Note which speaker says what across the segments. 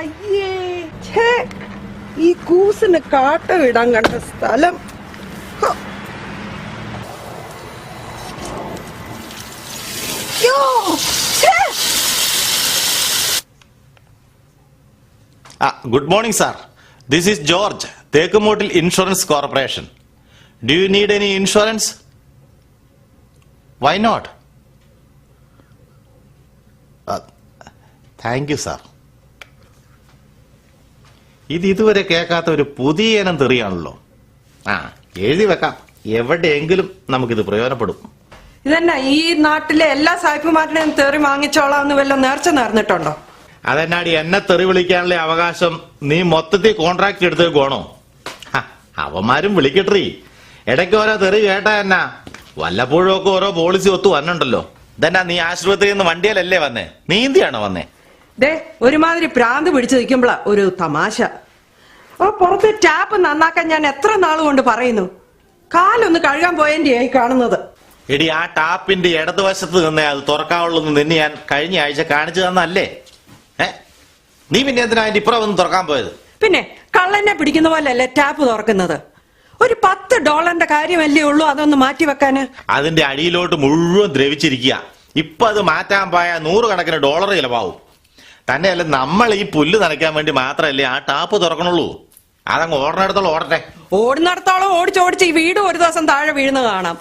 Speaker 1: അയ്യേ ഛേ ഈ കൂസിന് കാട്ട ഇടാൻ കണ്ട സ്ഥലം
Speaker 2: good morning sir this is George Thekkumoottil insurance corporation do you need any insurance why not thank you sir ഇത് ഇതുവരെ കേൾക്കാത്ത ഒരു പുതിയ ഇനം തെറിയാണല്ലോ ആ എഴുതി വെക്കാം എവിടെയെങ്കിലും നമുക്കിത് പ്രയോജനപ്പെടും
Speaker 1: ഇതന്നെ ഈ നാട്ടിലെ എല്ലാ സായിപ്പുമാരുടെയും തെറി വാങ്ങിച്ചോളാം എന്ന് വല്ല നേർച്ച നേർന്നിട്ടുണ്ടോ
Speaker 2: അതെന്നാടി എന്നെ തെറി വിളിക്കാനുള്ള അവകാശം നീ മൊത്തത്തിൽ കോൺട്രാക്ട് എടുത്തേക്കുവാണോ അവന്മാരും വിളിക്കട്ടീ ഇടയ്ക്ക് ഓരോ തെറി കേട്ടാ എന്നാ വല്ലപ്പോഴും ഒക്കെ ഓരോ പോളിസി ഒത്തു വന്നുണ്ടല്ലോ ഇതെന്നാ നീ ആശുപത്രിയിൽ നിന്ന് വണ്ടിയിലല്ലേ വന്നേ നീന്തിയാണോ വന്നേ
Speaker 1: ദേ ഒരുമാതിരി പ്രാന്ത് പിടിച്ചു നിൽക്കുമ്പോളാ ഒരു തമാശ ഓ പുറത്തെ ടാപ്പ് നന്നാക്കാൻ ഞാൻ എത്ര നാൾ കൊണ്ട് പറയുന്നു കാലൊന്ന് കഴുകാൻ പോയേണ്ടി ആയി കാണുന്നത്
Speaker 2: എടി ആ ടാപ്പിന്റെ ഇടതുവശത്ത് നിന്നേ അത് തുറക്കാവുള്ളൂ നിന്നെ ഞാൻ കഴിഞ്ഞ ആഴ്ച കാണിച്ചു തന്നല്ലേ ഏ നീ പിന്നെ എന്തിനാ അതിന്റെ ഇപ്പുറം ഒന്ന് തുറക്കാൻ പോയത്
Speaker 1: പിന്നെ കള്ളനെ പിടിക്കുന്ന പോലെയല്ലേ ടാപ്പ് തുറക്കുന്നത് ഒരു പത്ത് ഡോളറിന്റെ കാര്യമല്ലേ ഉള്ളൂ അതൊന്ന് മാറ്റി വെക്കാന്
Speaker 2: അതിന്റെ അടിയിലോട്ട് മുഴുവൻ ദ്രവിച്ചിരിക്കുക ഇപ്പൊ അത് മാറ്റാൻ പോയാൽ നൂറുകണക്കിന് ഡോളർ ചിലവാകും തന്നെയല്ല നമ്മൾ ഈ പുല്ല് നനയ്ക്കാൻ വേണ്ടി മാത്രമല്ലേ ആ ടാപ്പ് തുറക്കണുള്ളൂ അതങ്ങ് ഓടണടത്തോളം ഓടട്ടെ
Speaker 1: ഓടുന്നിടത്തോളം ഓടിച്ചോടിച്ച് ഈ വീട് ഒരു ദിവസം താഴെ വീഴുന്ന കാണാം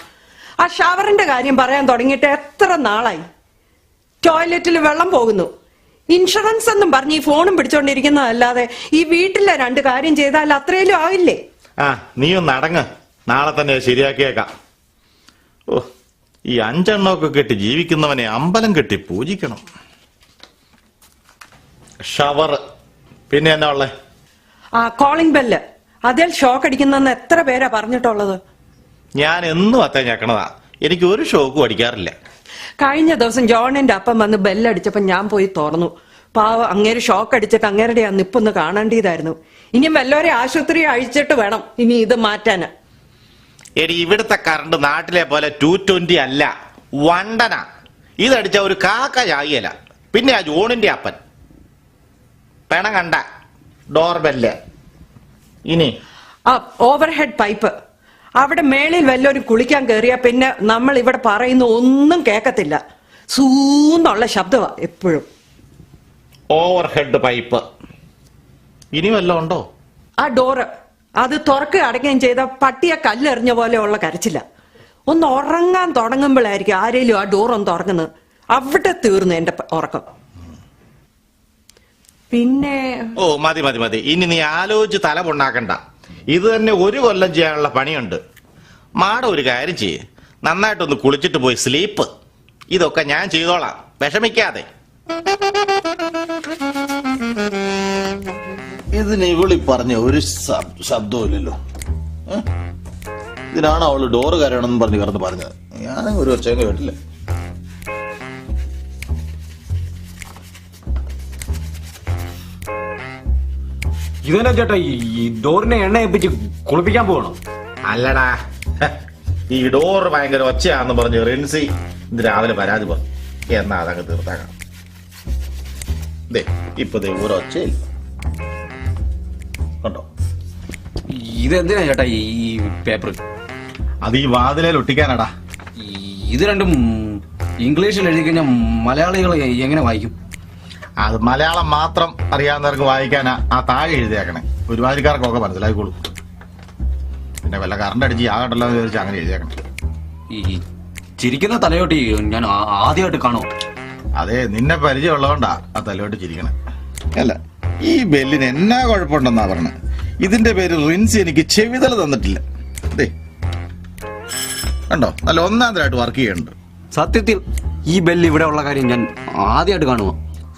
Speaker 1: ആ ഷവറിന്റെ കാര്യം പറയാൻ തുടങ്ങിയിട്ട് എത്ര നാളായി ടോയ്ലറ്റിൽ വെള്ളം പോകുന്നു ഇൻഷുറൻസ് എന്നും പറഞ്ഞ് ഈ ഫോണും പിടിച്ചോണ്ടിരിക്കുന്നതല്ലാതെ ഈ വീട്ടിലെ രണ്ട് കാര്യം ചെയ്താൽ അത്രയിലും ആവില്ലേ
Speaker 2: ആ നീ ഒന്ന് നാളെ തന്നെ ശരിയാക്കിയേക്കാം ഓ ഈ അഞ്ചെണ്ണമൊക്കെ കെട്ടി ജീവിക്കുന്നവനെ അമ്പലം കെട്ടി പൂജിക്കണം ഷവർ പിന്നെ എന്നാ ഉള്ളേ
Speaker 1: ആ കോളിംഗ് ബെല്ല് അതിൽ ഷോക്ക് അടിക്കുന്നെന്ന് എത്ര പേരാ പറഞ്ഞിട്ടുള്ളത്
Speaker 2: ഞാൻ എന്നും അത്തേ ഞെക്കണതാ എനിക്ക് ഒരു ഷോക്കും അടിക്കാറില്ല
Speaker 1: കഴിഞ്ഞ ദിവസം ജോണിന്റെ അപ്പം വന്ന് ബെല്ലടിച്ചപ്പോ ഞാൻ പോയി തുറന്നു പാവ അങ്ങേര് ഷോക്ക് അടിച്ചിട്ട് അങ്ങേരുടെ ആ നിപ്പൊന്ന് കാണേണ്ടിയതായിരുന്നു ഇനി വല്ലവരെ ആശുപത്രി അഴിച്ചിട്ട് വേണം ഇനി ഇത് മാറ്റാന്
Speaker 2: എടി ഇവിടുത്തെ കറണ്ട് നാട്ടിലെ പോലെ ടു ട്വന്റി അല്ല വണ്ടന ഇതടിച്ച ഒരു കാക്ക ചായല പിന്നെ ആ ജോണിന്റെ അപ്പൻ പെണ കണ്ട ഡോർബെല്ല് ഇനി
Speaker 1: ഓവർഹെഡ് പൈപ്പ് അവിടെ മേളിൽ വല്ലവരും കുളിക്കാൻ കയറിയ പിന്നെ നമ്മൾ ഇവിടെ പറയുന്ന ഒന്നും കേക്കത്തില്ല സൂന്നുള്ള ശബ്ദമാ എപ്പോഴും
Speaker 2: ഓവർഹെഡ് പൈപ്പ് ഇനി വല്ലതും ഉണ്ടോ
Speaker 1: ആ ഡോറ് അത് തുറക്കുക അടയ്ക്കുകയും ചെയ്ത പട്ടിയെ കല്ലെറിഞ്ഞ പോലെ ഉള്ള കരച്ചില്ല ഒന്ന് ഉറങ്ങാൻ തുടങ്ങുമ്പോഴായിരിക്കും ആരേലും ആ ഡോറൊന്ന് തുറങ്ങുന്നത് അവിടെ തീർന്നു എന്റെ ഉറക്കം പിന്നെ
Speaker 2: ഓ മതി മതി മതി ഇനി നീ ആലോചിച്ച് തല പൊണ്ണാക്കണ്ട ഇത് തന്നെ ഒരു കൊല്ലം ചെയ്യാനുള്ള പണിയുണ്ട് മാട ഒരു കാര്യം ചെയ്യ് നന്നായിട്ടൊന്ന് കുളിച്ചിട്ട് പോയി സ്ലീപ്പ് ഇതൊക്കെ ഞാൻ ചെയ്തോളാം വിഷമിക്കാതെ ഇതിന് ഇവിളി പറഞ്ഞ ഒരു ശബ്ദമില്ലല്ലോ ഇതിനാണ് അവള് ഡോറ് കരണമെന്ന് പറഞ്ഞ് കിടന്ന് പറഞ്ഞത് ഞാനും ഒരു വർഷം കേട്ടില്ലേ
Speaker 3: ഇതെന്നാ ചേട്ടാ ഈ ഡോറിനെ എണ്ണ ഏപ്പിച്ച് കുളിപ്പിക്കാൻ പോകണം
Speaker 2: അല്ലടാ ഈ ഡോർ ഭയങ്കര ഒച്ചയാന്ന് പറഞ്ഞ് റിൻസി ഇന്ന് രാവിലെ പരാതി പറഞ്ഞു എന്നാ അതങ്ങ് തീർത്താക്കാം ദേ ഇപ്പൊ ദേ ഒരൊച്ചയില്ല കണ്ടോ
Speaker 3: ഇതെന്തിനാ ചേട്ടാ ഈ പേപ്പർ
Speaker 2: അത് ഈ വാതിലേൽ ഒട്ടിക്കാനാടാ
Speaker 3: ഇത് രണ്ടും ഇംഗ്ലീഷിൽ എഴുതി കഴിഞ്ഞാൽ മലയാളികൾ എങ്ങനെ വായിക്കും
Speaker 2: അത് മലയാളം മാത്രം അറിയാവുന്നവർക്ക് വായിക്കാൻ ആ താഴെ എഴുതിയേക്കണേ ഒരുമാതിരിക്കാർക്കൊക്കെ മനസ്സിലായിക്കോളൂ പിന്നെ വല്ല കറണ്ട് അടിച്ച് ആ എന്ന് ചോദിച്ചാൽ അങ്ങനെ എഴുതിയേക്കണേ
Speaker 3: ഈ ചിരിക്കുന്ന തലയോട്ടി ഞാൻ ആദ്യമായിട്ട് കാണോ
Speaker 2: അതെ നിന്നെ പരിചയമുള്ളതുകൊണ്ടാ ആ തലയോട്ട് ചിരിക്കണേ അല്ല ഈ ബെല്ലിന് എന്നാ കുഴപ്പമുണ്ടെന്നാ പറഞ്ഞത് ഇതിന്റെ പേര് റിൻസ് എനിക്ക് ചെവിതല തന്നിട്ടില്ല അതെ കണ്ടോ നല്ല ഒന്നാം വർക്ക് ചെയ്യുന്നുണ്ട്
Speaker 3: സത്യത്തിൽ ഈ ബെല്ല് ഇവിടെ ഉള്ള കാര്യം ഞാൻ ആദ്യമായിട്ട് കാണുമോ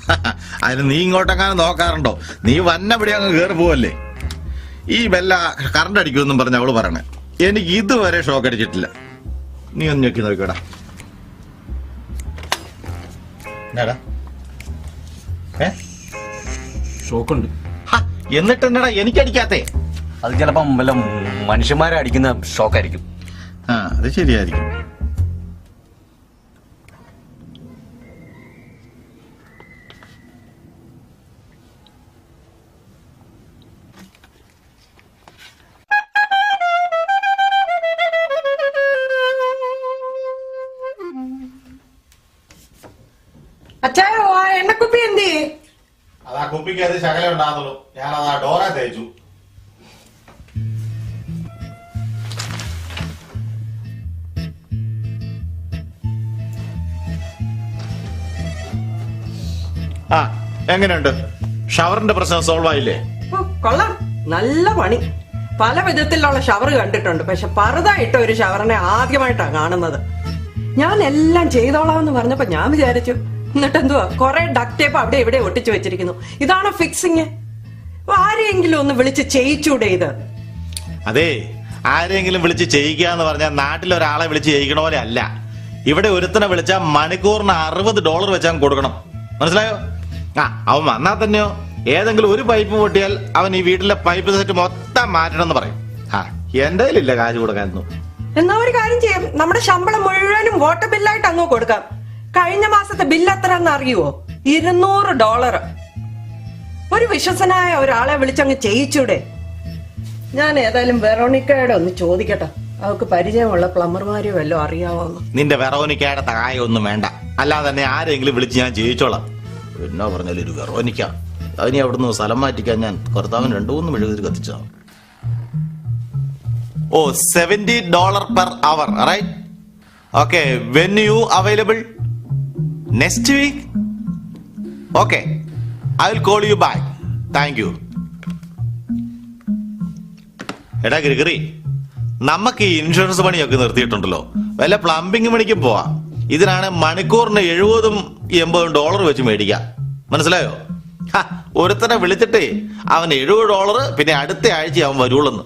Speaker 2: അതിന് നീ ഇങ്ങോട്ടെങ്ങാനും നോക്കാറുണ്ടോ നീ വന്നവിടെ അങ്ങ് കയറി പോവല്ലേ ഈ ബെല്ല കറണ്ട് അടിക്കുമെന്നും പറഞ്ഞ അവള് പറയണേ എനിക്ക് ഇതുവരെ ഷോക്ക് അടിച്ചിട്ടില്ല നീ ഒന്ന് ഞെക്കി നോക്കിടാ എന്നാടാ
Speaker 3: ഷോക്കുണ്ട്
Speaker 2: എന്നിട്ട് എന്നടാ എനിക്കടിക്കാത്തേ
Speaker 3: അത് ചിലപ്പം വല്ല മനുഷ്യന്മാരെ അടിക്കുന്ന ഷോക്കായിരിക്കും
Speaker 2: ആ അത് ശരിയായിരിക്കും
Speaker 1: എന്റെ കുപ്പി എന്ത്
Speaker 2: ആ കുപ്പിക്ക് അത് ശകല ഉണ്ടാകുന്നുള്ളൂ ഞാൻ അത് ആ ഡോറ തേച്ചു ആ എങ്ങനെയുണ്ട് ഷവറിന്റെ പ്രശ്നം സോൾവ് ആയില്ലേ
Speaker 1: കൊള്ളാം നല്ല പണി പല വിധത്തിലുള്ള ഷവർ കണ്ടിട്ടുണ്ട് പക്ഷെ പറുതായിട്ട് ഒരു ഷവറിനെ ആദ്യമായിട്ടാണ് കാണുന്നത് ഞാൻ എല്ലാം ചെയ്തോളാം എന്ന് പറഞ്ഞപ്പോ ഞാൻ വിചാരിച്ചു എന്നിട്ട് എന്തുവാ ഡക് ടേപ്പ് അവിടെ എവിടെ ഒട്ടിച്ചു വെച്ചിരിക്കുന്നു ഇതാണോ ഫിക്സിങ് ആരെയെങ്കിലും ഒന്ന് വിളിച്ച് ചെയ്യിച്ചൂടെ ഇത്
Speaker 2: അതെ ആരെങ്കിലും വിളിച്ച് ചെയ്യിക്കുക എന്ന് പറഞ്ഞാൽ നാട്ടിൽ ഒരാളെ വിളിച്ച് ചെയ്യിക്കണ പോലെ അല്ല ഇവിടെ ഒരുത്തനെ വിളിച്ചാൽ മണിക്കൂറിന് അറുപത് ഡോളർ വെച്ചാൽ കൊടുക്കണം മനസ്സിലായോ ആ അവൻ വന്നാൽ തന്നെയോ ഏതെങ്കിലും ഒരു പൈപ്പ് പൊട്ടിയാൽ അവൻ ഈ വീട്ടിലെ പൈപ്പ് സെറ്റ് മൊത്തം മാറ്റണം എന്ന് പറയും ആ എന്റെ കയ്യിലില്ല കാശ് കൊടുക്കാനൊന്നും
Speaker 1: എന്നാ ഒരു കാര്യം ചെയ്യാം നമ്മുടെ ശമ്പളം മുഴുവനും വാട്ടർ ബില്ലായിട്ട് അങ്ങ് കൊടുക്കാം കഴിഞ്ഞ മാസത്തെ ബില്ല് എത്ര അറിയുവോ ഇരുന്നൂറ് ഡോളർ ഒരു വിശ്വസനായ ഒരാളെ വിളിച്ചങ്ങ് ചെയ്യിച്ചൂടെ ഞാൻ ഏതായാലും വെറോണിക്കയുടെ ഒന്ന് ചോദിക്കട്ടെ അവൾക്ക് പരിചയമുള്ള പ്ലംബർമാരെയോ വല്ലതും അറിയാവോന്ന്
Speaker 2: നിന്റെ വെറോണിക്കയുടെ സഹായം ഒന്നും വേണ്ട അല്ലാതെ തന്നെ ആരെങ്കിലും വിളിച്ച് ഞാൻ ജയിച്ചോളാം പിന്നെ പറഞ്ഞാലും ഒരു വെറോനിക്ക അതിനി അവിടുന്ന് സ്ഥലം മാറ്റിക്കാൻ ഞാൻ കൊർത്താവൻ രണ്ടു മൂന്ന് മെഴുകുതിരി കത്തിച്ചാ ഓ seventy dollar per hour right okay when you available next week okay I will call you back thank you എടാ ഗ്രിഗറി നമുക്ക് ഈ ഇൻഷുറൻസ് പണിയൊക്കെ നിർത്തിയിട്ടുണ്ടല്ലോ വല്ല പ്ലംബിംഗ് പണിക്ക് പോവാം ഇതിനാണ് മണിക്കൂറിന് എഴുപതും എൺപതും ഡോളർ വെച്ച് മേടിക്കാം മനസ്സിലായോ ഒരുത്തനെ വിളിച്ചിട്ടേ അവൻ എഴുപത് ഡോളർ പിന്നെ അടുത്ത ആഴ്ച അവൻ വരുള്ളെന്ന്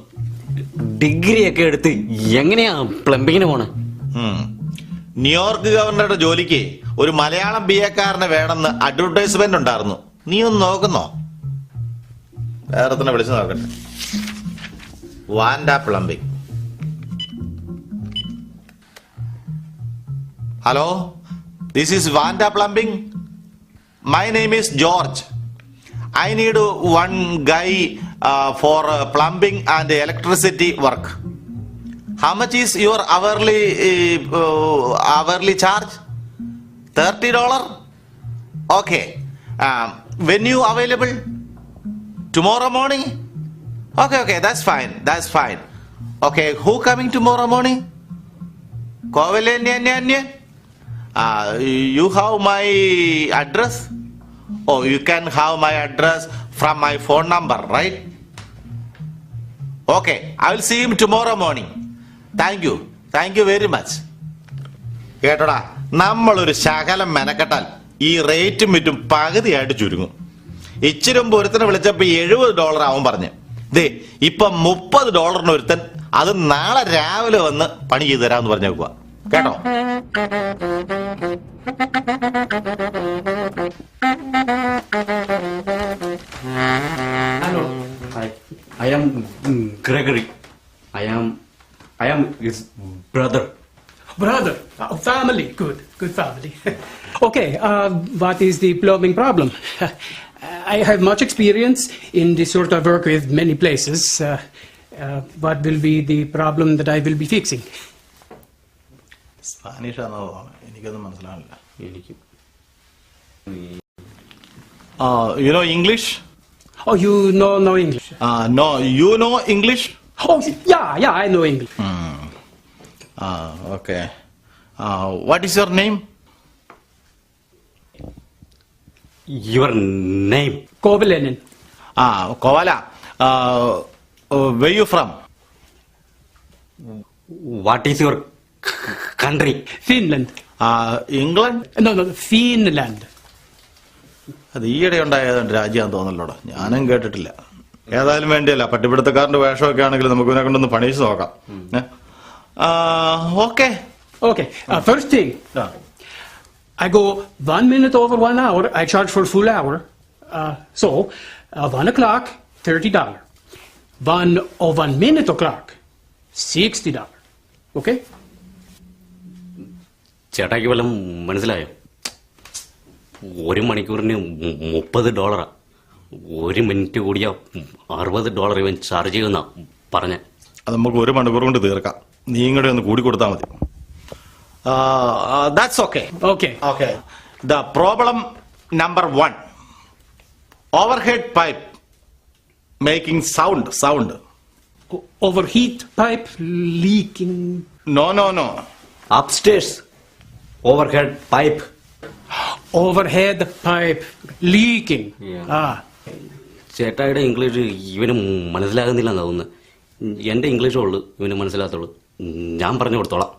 Speaker 4: ഡിഗ്രി ഒക്കെ എടുത്ത് എങ്ങനെയാ പ്ലംബിങ്ങിന് പോണേ
Speaker 2: ന്യൂയോർക്ക് ഗവർണറുടെ ജോലിക്ക് ഒരു മലയാളം ബി എക്കാരനെ വേണമെന്ന് അഡ്വർടൈസ്മെന്റ് ഉണ്ടായിരുന്നു നീ ഒന്ന് നോക്കുന്നോ വേറെ തന്നെ വിളിച്ചു നോക്കട്ടെ Wanda plumbing hello this is Wanda plumbing my name is George I need one guy for plumbing and electricity work how much is your hourly hourly charge $30? Okay. Um, venue available? Tomorrow morning? Okay, that's fine. That's fine. Okay, who coming tomorrow morning? Uh, you have my address? Oh, you can have my address from my phone number, right? Okay, I will see him tomorrow morning. Thank you. Thank you very much. നമ്മളൊരു ശകലം മെനക്കെട്ടാൽ ഈ റേറ്റും വിറ്റും പകുതിയായിട്ട് ചുരുങ്ങും ഇച്ചിരും ഒരുത്തനെ വിളിച്ചപ്പോ എഴുപത് dollar ആവും പറഞ്ഞു ദേ ഇപ്പൊ മുപ്പത് ഡോളറിന് ഒരുത്തൻ അത് നാളെ രാവിലെ വന്ന് പണി ചെയ്തു തരാമെന്ന് പറഞ്ഞേക്കുക കേട്ടോ
Speaker 3: hello I am Gregory I am I am brother brother brother.
Speaker 5: Brother, oh, family, good, good family. okay, uh, what is the plumbing problem? I have much experience in this sort of work with many places. Uh, uh, what will be the problem that I will be fixing?
Speaker 2: Spanish ആണെന്ന് തോന്നുന്നു എനിക്കൊന്നും മനസ്സിലാവില്ല
Speaker 3: എനിക്ക്
Speaker 2: you know English
Speaker 5: Oh, you know no English?
Speaker 2: No you know English
Speaker 5: Oh, yeah, yeah, I know English.
Speaker 2: Uh, what is your name?
Speaker 4: Your name?
Speaker 5: Kovalenin.
Speaker 2: Ah, Kovala. Uh, where you
Speaker 4: from? What is your country?
Speaker 5: Finland.
Speaker 2: Uh, England?
Speaker 5: No, no, Finland.
Speaker 2: അത് ഈയിടെ ഉണ്ടായതുകൊണ്ട് രാജ്യമാണെന്ന് തോന്നലോടാ ഞാനും കേട്ടിട്ടില്ല ഏതായാലും വേണ്ടിയല്ല പട്ടിപ്പിടുത്തക്കാരന്റെ വേഷമൊക്കെ ആണെങ്കിൽ നമുക്ക് ഇതിനെ കൊണ്ടൊന്ന് പണിയിച്ച് നോക്കാം okay
Speaker 5: Okay, uh, first thing, Yeah. I go one minute over one hour, I charge for full hour. Uh, so, uh, one o'clock, $30. One oh, one minute o'clock, sixty dollar. Okay?
Speaker 4: ചേട്ടായിക്ക് വല്ലതും മനസ്സിലായോ ഒരു മണിക്കൂറിന് മു- മുപ്പത് ഡോളറാ ഒരു minute കൂടിയാ അറുപത് ഡോളർ ഇവൻ ചാർജ് ചെയ്യുന്ന പറഞ്ഞ
Speaker 2: അത് നമുക്ക് ഒരു മണിക്കൂർ കൊണ്ട് തീർക്കാം നീ ഇങ്ങോട്ട് ഒന്ന് കൂടി കൊടുത്താൽ മതി Uh, that's
Speaker 5: okay.
Speaker 2: Okay. Okay. The problem number one overhead pipe making sound, sound.
Speaker 5: O- overheat pipe leaking.
Speaker 2: No, no, no.
Speaker 4: Upstairs. Overhead pipe.
Speaker 5: Overhead pipe leaking.
Speaker 4: Yeah.
Speaker 5: Ah.
Speaker 4: ചേട്ടായുടെ ഇംഗ്ലീഷ് ഇവന് മനസ്സിലാകുന്നില്ലെന്ന് തോന്നുന്നു എൻ്റെ ഇംഗ്ലീഷേ ഉള്ളൂ ഇവന് മനസ്സിലാകത്തുള്ളൂ ഞാൻ പറഞ്ഞു കൊടുത്തോളാം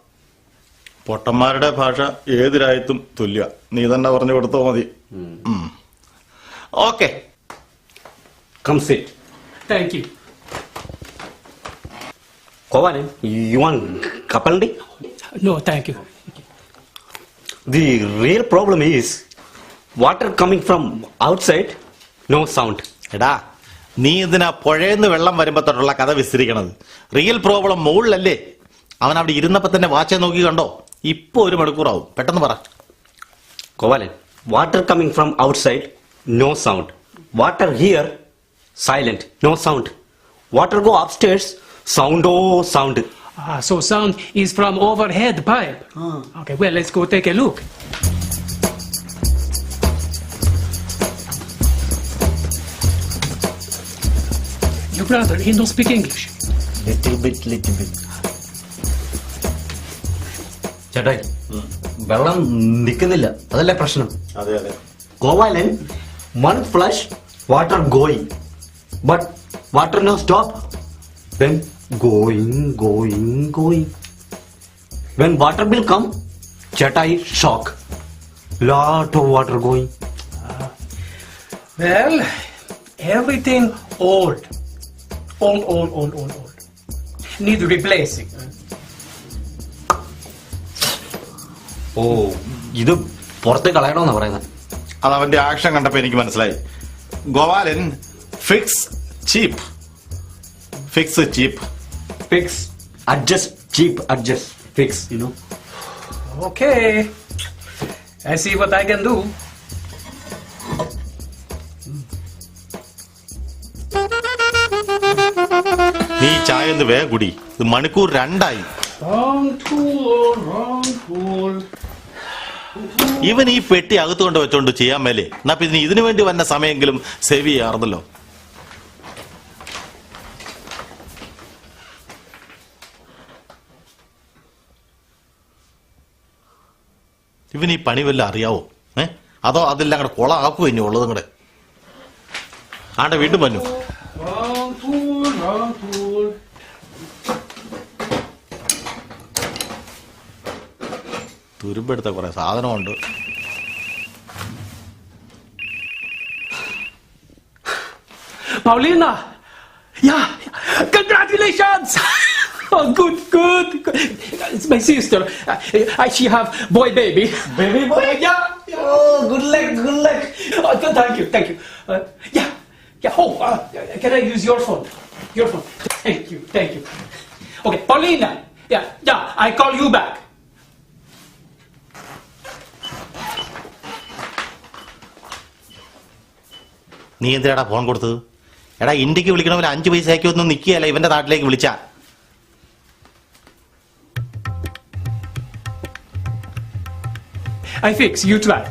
Speaker 2: പൊട്ടന്മാരുടെ ഭാഷ ഏത് രാജ്യത്തും തുല്യ നീ തന്നെ പറഞ്ഞു കൊടുത്തോ മതി
Speaker 4: okay
Speaker 5: thank you
Speaker 4: Kovan, you want Kapaldi?
Speaker 5: No, thank you.
Speaker 4: The real
Speaker 2: എടാ നീ ഇതിനാ പുഴയെന്ന് വെള്ളം വരുമ്പോ തൊട്ടുള്ള കഥ വിസ്തരിക്കണത് റിയൽ പ്രോബ്ലം മുകളിലല്ലേ അവൻ അവിടെ ഇരുന്നപ്പോ തന്നെ വാച്ചെ നോക്കി കണ്ടോ ഇപ്പൊ ഒരു മണിക്കൂറാവും പെട്ടെന്ന് പറ
Speaker 4: Kovalan water coming from outside no sound water here silent no sound water go upstairs sound oh sound
Speaker 5: Ah, so sound is from overhead pipe. Okay, well, let's go take a look. Your brother, he don't speak English.
Speaker 2: Little bit little bit
Speaker 3: ചേട്ടായി വെള്ളം നിൽക്കുന്നില്ല അതല്ലേ പ്രശ്നം
Speaker 4: Govalan one flush water going but water no stop when going going going when water bill come ചേട്ടായി shock lot of water going
Speaker 5: well old old old old old old നീ need replacing
Speaker 3: oh ഇത് പുറത്ത് കളയണമെന്നാ പറയുന്നത്
Speaker 2: അത് അവന്റെ action കണ്ടപ്പോ എനിക്ക് മനസ്സിലായി Govalan fix cheap fix cheap
Speaker 3: fix adjust cheap adjust fix you know
Speaker 5: okay I see what
Speaker 2: നീ ചായ ഒന്ന് വേഗം കുടി ഇത് മണിക്കൂർ രണ്ടായി
Speaker 5: Wrong tool,
Speaker 2: ഇവൻ ഈ പെട്ടി അകത്ത് കൊണ്ട് വെച്ചോണ്ട് ചെയ്യാൻ മേലെ എന്നാ പിന്നെ ഇതിനു വേണ്ടി വന്ന സമയമെങ്കിലും സേവ് ചെയ്യാറുണ്ടല്ലോ ഇവൻ ഈ പണി വല്ല അറിയാവോ ഏ അതോ അതെല്ലാം കൂടെ കൊള ആക്കുമോ ഇനി ഉള്ളത് കൂടെ ആണ്ടെ വീണ്ടും വന്നു തുരുമ്പെടുത്ത കുറെ സാധനമുണ്ട്
Speaker 5: Paulina! Yeah! Congratulations! Oh, good, good, good. It's my sister. Uh, she have boy baby.
Speaker 3: Baby boy?
Speaker 5: Yeah. yeah.
Speaker 3: Oh, good luck, good luck.
Speaker 5: Oh, th- thank you, thank you. Uh, yeah, yeah. Oh, uh, can I use your phone? Your phone. Thank you, thank you. Okay, Paulina. Yeah, yeah. I call you back.
Speaker 2: നീ എന്തിനാടാ phone കൊടുത്തത് എടാ ഇന്ത്യക്ക് വിളിക്കണമെങ്കിൽ അഞ്ച് പൈസയ്ക്ക് ഒന്നും നിൽക്കുകയല്ല ഇവന്റെ നാട്ടിലേക്ക് വിളിച്ച
Speaker 5: I fix you to that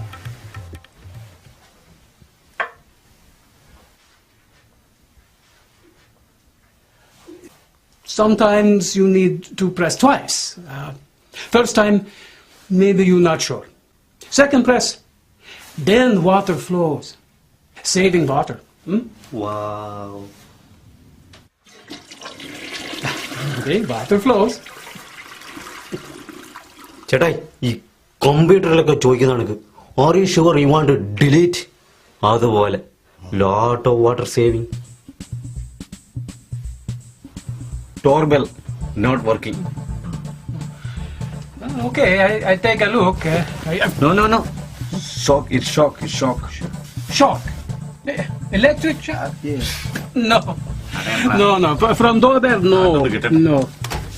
Speaker 5: Sometimes you need to press twice. Uh, first time, maybe you're not sure. Second press, then water flows. Saving water. Hmm?
Speaker 4: Wow.
Speaker 5: Okay, water flows.
Speaker 4: ചേട്ടായി ഈ കമ്പ്യൂട്ടറിലൊക്കെ ചോദിക്കുന്ന കണക്ക് are you sure you want delete അതുപോലെ lot of water saving
Speaker 3: doorbell not working
Speaker 5: Uh, Okay, I, I take a look. Uh, I,
Speaker 3: no no no shock it shock it
Speaker 5: shock shock. Electric shock? Ah, yeah. No. No, no. From doorbell, no. Ah, do No.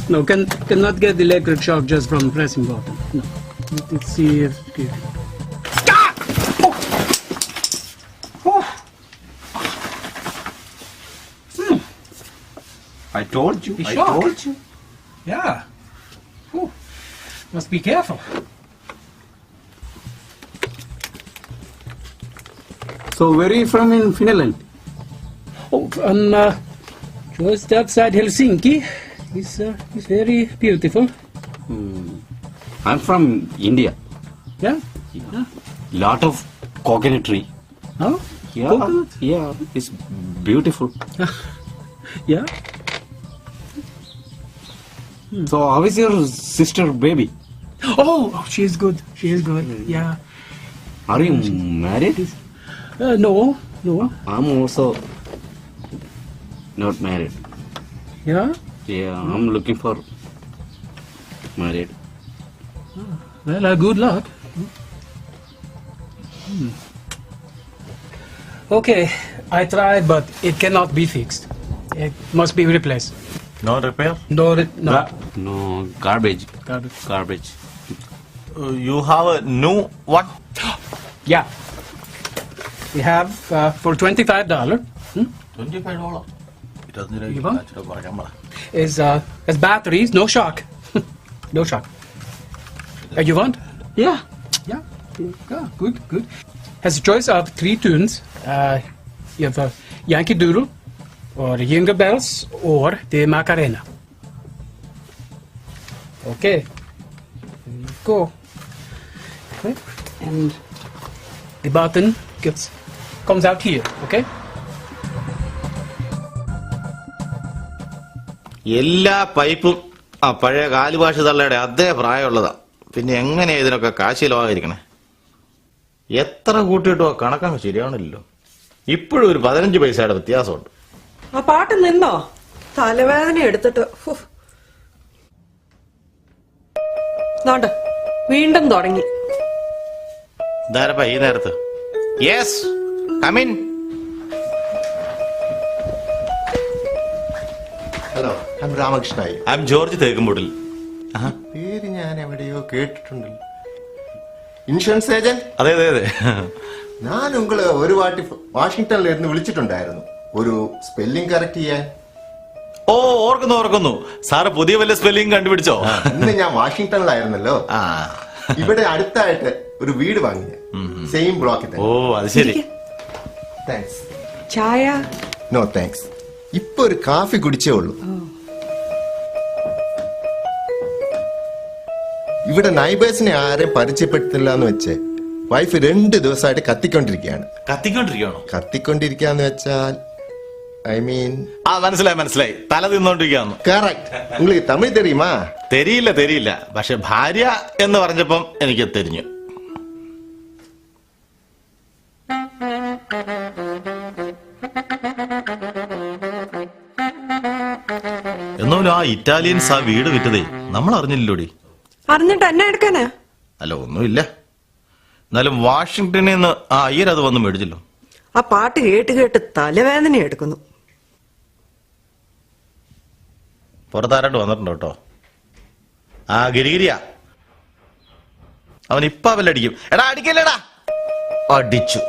Speaker 5: No, can, cannot get electric shock just from pressing button. No. Let- us see if. if- oh. oh.
Speaker 3: hmm. I
Speaker 5: told
Speaker 3: you.
Speaker 5: I
Speaker 3: told you.
Speaker 5: Yeah. Whew. Must be careful.
Speaker 3: So where are you from in Finland?
Speaker 5: Oh, from uh, just outside Helsinki. It's, uh, it's very beautiful. Hmm.
Speaker 3: I'm from India.
Speaker 5: Yeah? yeah.
Speaker 3: Lot of coconut tree. Huh?
Speaker 5: Oh?
Speaker 3: Yeah.
Speaker 5: Coconut?
Speaker 3: Yeah. It's beautiful.
Speaker 5: yeah. Hmm.
Speaker 3: So how is your sister baby?
Speaker 5: Oh, she is good. She is good. Hmm. Yeah.
Speaker 3: Are you married?
Speaker 5: Uh, no, no.
Speaker 3: I'm also not married.
Speaker 5: Yeah?
Speaker 3: Yeah, I'm looking for married.
Speaker 5: Ah, well, uh, good luck. Hmm. Okay, I tried, but it cannot be fixed. It must be replaced.
Speaker 2: No repair?
Speaker 5: No, re no.
Speaker 3: Gar no garbage.
Speaker 5: Garbage.
Speaker 3: Garbage.
Speaker 2: Uh, you have a new what?
Speaker 5: yeah we have uh, for $25. Hmm?
Speaker 2: $25? It
Speaker 5: doesn't even is, uh, is batteries, no shock. no shock. Uh, you want?
Speaker 3: Yeah.
Speaker 5: Yeah. Yeah, good, good. Has a choice of three tunes. Uh, you have a uh, Yankee Doodle, or Jingle Bells, or the Macarena. Okay. There you go. Okay. And the button gets comes out here, okay?
Speaker 2: എല്ലാ പൈപ്പും ആ പഴയ കാലുഭാഷ തള്ളയുടെ അതേ പ്രായമുള്ളതാ പിന്നെ എങ്ങനെ ഇതിനൊക്കെ കാശി ലോകായിരിക്കണേ എത്ര കൂട്ടിയിട്ടോ കണക്കങ്ങ് ശരിയാണല്ലോ ഇപ്പോഴും ഒരു പതിനഞ്ച് പൈസയുടെ വ്യത്യാസമുണ്ട്
Speaker 1: ആ പാട്ട് നിന്നോ തലവേദന എടുത്തിട്ട് നോണ്ട് വീണ്ടും തുടങ്ങി
Speaker 2: ധാരപ്പ ഈ നേരത്ത് യെസ് Come
Speaker 6: ഹലോ ഞാൻ രാമകൃഷ്ണായി
Speaker 2: ഐ എം ജോർജ് തേക്കുംപൂടിൽ
Speaker 6: പേര് ഞാൻ എവിടെയോ കേട്ടിട്ടുണ്ട് ഇൻഷുറൻസ് ഏജന്റ്
Speaker 2: അതെ അതെ അതെ
Speaker 6: ഞാൻ ഉങ്ങളെ ഒരു വാട്ടി വാഷിങ്ടണിൽ ഇരുന്ന് വിളിച്ചിട്ടുണ്ടായിരുന്നു ഒരു സ്പെല്ലിംഗ് കറക്റ്റ് ചെയ്യാൻ
Speaker 2: ഓ ഓർക്കുന്നു ഓർക്കുന്നു സാറ് പുതിയ വല്ല സ്പെല്ലിംഗ് കണ്ടുപിടിച്ചോ
Speaker 6: ഇന്ന് ഞാൻ വാഷിങ്ടണിലായിരുന്നല്ലോ ഇവിടെ അടുത്തായിട്ട് ഒരു വീട് വാങ്ങി സെയിം ബ്ലോക്കിൽ
Speaker 2: ഓ അത് ശരി
Speaker 6: താങ്ക്സ്
Speaker 1: ചായ
Speaker 6: നോ താങ്ക്സ് ഇപ്പൊ ഒരു കാഫി കുടിച്ചേ ഉള്ളൂ ഇവിടെ നൈബേഴ്സിനെ ആരെയും പരിചയപ്പെടുത്തില്ല എന്ന് വെച്ചേ വൈഫ് രണ്ട് ദിവസമായിട്ട് കത്തിക്കൊണ്ടിരിക്കുകയാണ്
Speaker 2: കത്തിക്കൊണ്ടിരിക്കുകയാണോ
Speaker 6: കത്തിക്കൊണ്ടിരിക്കാന്ന് വെച്ചാൽ ഐ മീൻ
Speaker 2: ആ മനസ്സിലായി മനസ്സിലായി തല തിന്നോണ്ടിരിക്കാന്ന്
Speaker 6: കറക്റ്റ് നിങ്ങൾ തമിഴ് തെരിയുമാ
Speaker 2: തെരിയില്ല തെരിയില്ല പക്ഷെ ഭാര്യ എന്ന് പറഞ്ഞപ്പം എനിക്ക് തെരിഞ്ഞു ഒന്നുമില്ല ആ ഇറ്റാലിയൻസ് ആ വീട് വിറ്റതേ നമ്മൾ അറിഞ്ഞില്ലല്ലോടി
Speaker 1: അറിഞ്ഞിട്ട് എന്നെ എടുക്കാനാ
Speaker 2: അല്ല ഒന്നുമില്ല എന്നാലും വാഷിംഗ്ടണിൽ നിന്ന് ആ അയ്യർ അത് വന്ന് മേടിച്ചല്ലോ
Speaker 1: ആ പാട്ട് കേട്ട് കേട്ട് തലവേദന എടുക്കുന്നു
Speaker 2: പുറത്താരായിട്ട് വന്നിട്ടുണ്ട് കേട്ടോ ആ ഗിരിഗിരിയാ അവൻ ഇപ്പൊ അവല്ലടിക്കും എടാ അടിക്കല്ലേടാ അടിച്ചു